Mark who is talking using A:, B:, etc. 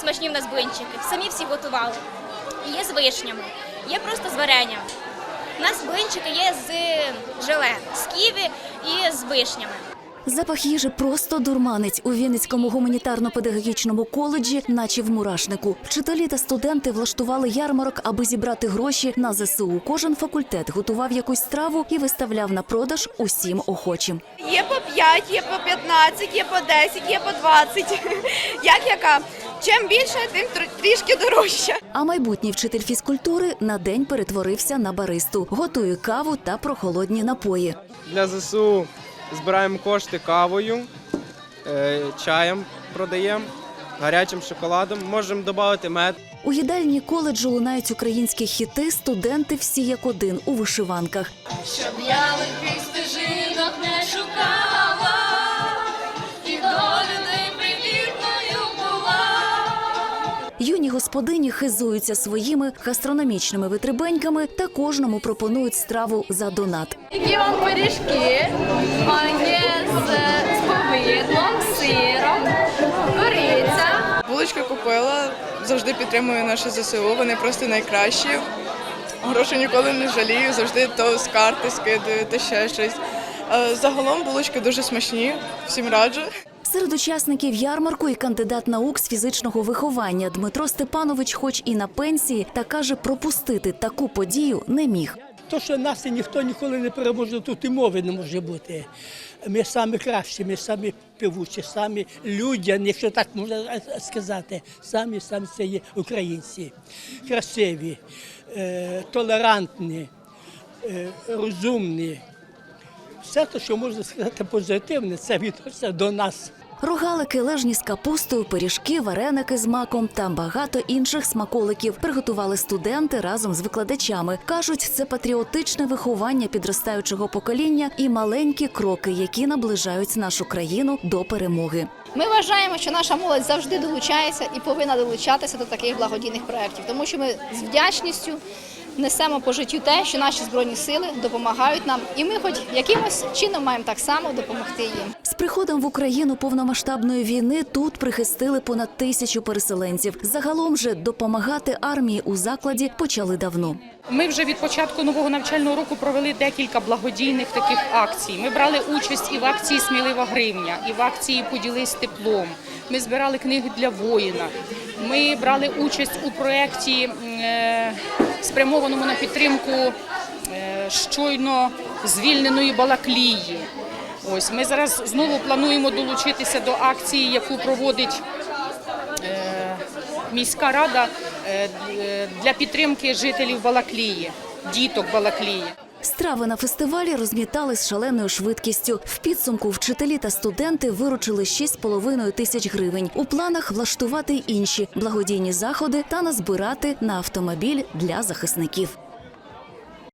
A: смачні в нас блинчики. Самі всі готували. Є з вишнями, є просто з варенням. У нас блинчики є з желе, з ківі і з вишнями.
B: Запах їжі просто дурманець у Вінницькому гуманітарно-педагогічному коледжі, наче в мурашнику. Вчителі та студенти влаштували ярмарок, аби зібрати гроші на ЗСУ. Кожен факультет готував якусь страву і виставляв на продаж усім охочим.
C: Є по 5, є по 15, є по 10, є по 20. Як яка? Чим більше, тим трішки дорожче.
B: А майбутній вчитель фізкультури на день перетворився на баристу, готує каву та прохолодні напої.
D: Для ЗСУ збираємо кошти кавою, е, чаєм продаємо, гарячим шоколадом. Можемо додати мед.
B: У їдальні коледжу лунають українські хіти. Студенти всі як один у вишиванках.
E: Щоб я лихих стежинок не шукала,
B: господині хизуються своїми гастрономічними витребеньками та кожному пропонують страву за донат.
E: Які вам пиріжки? Вони з, з повидлом, сиром, кориця.
C: Булочки купила, завжди підтримую наше ЗСУ, вони просто найкращі. Грошей ніколи не жалію, завжди то з карти скидаю, то ще щось. Е, Загалом булочки дуже смачні, всім раджу.
B: Серед учасників ярмарку і кандидат наук з фізичного виховання Дмитро Степанович, хоч і на пенсії, та каже, пропустити таку подію не міг.
F: То, що нас ніхто ніколи не переможе, тут і мови не може бути. Ми самі кращі, ми самі певучі, самі людяні, якщо так можна сказати, самі самі це є українці. Красиві, е, толерантні, е, розумні. Все те, що можна сказати позитивне, це відноситься до нас.
B: Рогалики, лежні з капустою, пиріжки, вареники з маком та багато інших смаколиків приготували студенти разом з викладачами. кажуть, це патріотичне виховання підростаючого покоління і маленькі кроки, які наближають нашу країну до перемоги.
G: Ми вважаємо, що наша молодь завжди долучається і повинна долучатися до таких благодійних проєктів, тому що ми з вдячністю несемо по життю те, що наші збройні сили допомагають нам, і ми, хоч якимось чином, маємо так само допомогти їм.
B: Приходом в Україну повномасштабної війни тут прихистили понад тисячу переселенців. Загалом же допомагати армії у закладі почали давно.
H: Ми вже від початку нового навчального року провели декілька благодійних таких акцій. Ми брали участь і в акції Смілива гривня, і в акції Поділись теплом. Ми збирали книги для воїна. Ми брали участь у проєкті, е, спрямованому на підтримку е, щойно звільненої Балаклії. Ось ми зараз знову плануємо долучитися до акції, яку проводить е, міська рада е, для підтримки жителів Балаклії, діток Балаклії.
B: Страви на фестивалі розмітали з шаленою швидкістю. В підсумку вчителі та студенти виручили 6,5 тисяч гривень. У планах влаштувати інші благодійні заходи та назбирати на автомобіль для захисників.